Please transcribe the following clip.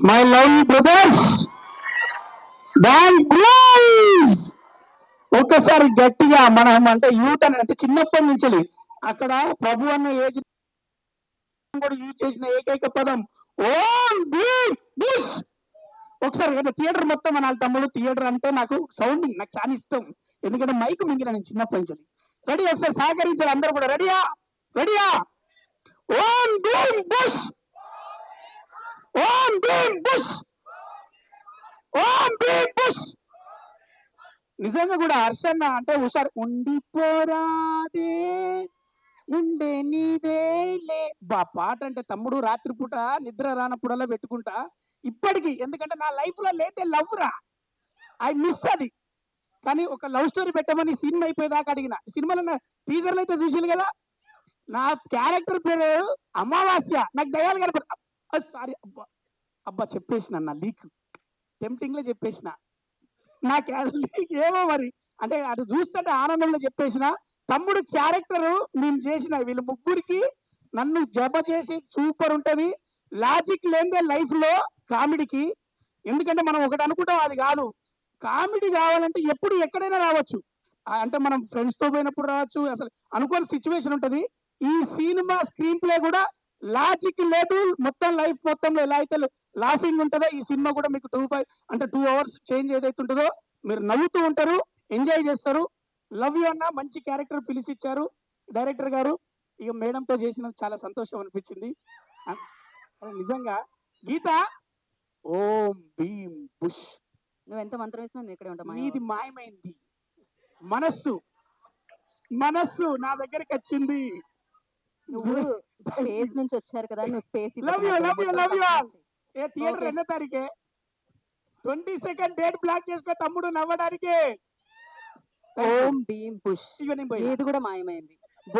My love brothers bank ఒక్కసారి గట్టిగా మనం అంటే యూత్ అని అంటే చిన్నప్పటి నుంచి అక్కడ ప్రభు అన్న ఏజ్ కూడా యూజ్ చేసిన ఏకైక పదం. ఓం బుష్ ఒకసారి కదా థియేటర్ మొత్తం మన తమ్ముడు. థియేటర్ అంటే నాకు సౌండింగ్ నాకు చాలా ఇష్టం. ఎందుకంటే మైక్ మింగిన నేను చిన్నప్పటి నుంచి రెడీ ఒకసారి సహకరించాలి అందరూ కూడా. రెడీయా? రెడీయా? ఓం భీమ్ బుష్ భీమ్ బుష్ ఓం భీమ్ బుష్ నిజంగా కూడా హర్షన్న అంటే హుషారు ఉండిపోరాదే ఉండే నీదేలే బా పాట అంటే తమ్ముడు రాత్రిపూట నిద్ర రానప్పుడల్లా పెట్టుకుంటా. ఇప్పటికి ఎందుకంటే నా లైఫ్లో లేతే లవ్ రా. ఐ మిస్ అది. కానీ ఒక లవ్ స్టోరీ పెట్టమని సినిమా అయిపోయేదాకా అడిగిన. సినిమాలో టీజర్లు అయితే చూసాను కదా? నా క్యారెక్టర్ పేరు అమావాస్య. నాకు దయాలు కనపడ సారీ అబ్బా. అబ్బా చెప్పేసిన నా లీక్ టెంప్టింగ్లో చెప్పేసిన. నాకు లీక్ ఏమో మరి. అంటే అది చూస్తుంటే ఆనందంలో చెప్పేసిన. తమ్ముడు క్యారెక్టర్ నేను చేసిన వీళ్ళు ముగ్గురికి నన్ను జమ చేసి సూపర్ ఉంటుంది. లాజిక్ లేదే లైఫ్లో కామెడీకి. ఎందుకంటే మనం ఒకటి అనుకుంటాం అది కాదు. కామెడీ కావాలంటే ఎప్పుడు ఎక్కడైనా రావచ్చు. అంటే మనం ఫ్రెండ్స్తో పోయినప్పుడు రావచ్చు. అసలు అనుకోని సిచ్యువేషన్ ఉంటుంది. ఈ సినిమా స్క్రీన్ ప్లే కూడా లాజిక్ లేదు మొత్తం లైఫ్ మొత్తంలో ఎలా అయితే లాఫింగ్ ఉంటుందో ఈ సినిమా కూడా మీకు టూ ఫైవ్ అంటే టూ అవర్స్ చేంజ్ ఏదైతే ఉంటుందో మీరు నవ్వుతూ ఉంటారు ఎంజాయ్ చేస్తారు. లవ్ యూ అన్న మంచి క్యారెక్టర్ పిలిచి ఇచ్చారు డైరెక్టర్ గారు. ఇక మేడంతో చేసినందుకు చాలా సంతోషం అనిపించింది. నిజంగా గీత ఓం భీమ్ బుష్. నువ్వు ఎంత మంత్రం వేసినా నేను ఇక్కడే ఉంటా నీది మాయమైంది. మనస్సు మనస్సు నా దగ్గరికి వచ్చింది. నువ్వు స్పేస్ నుంచి వచ్చారు కదా నువ్వు స్పేస్. ఏ థియేటర్. ఎన్నో తారీఖే ట్వంటీ సెకండ్ డేట్ బ్లాక్ చేసుకో తమ్ముడు నవ్వడానికి ఓం భీమ్ పుష్. నీది కూడా మాయమైంది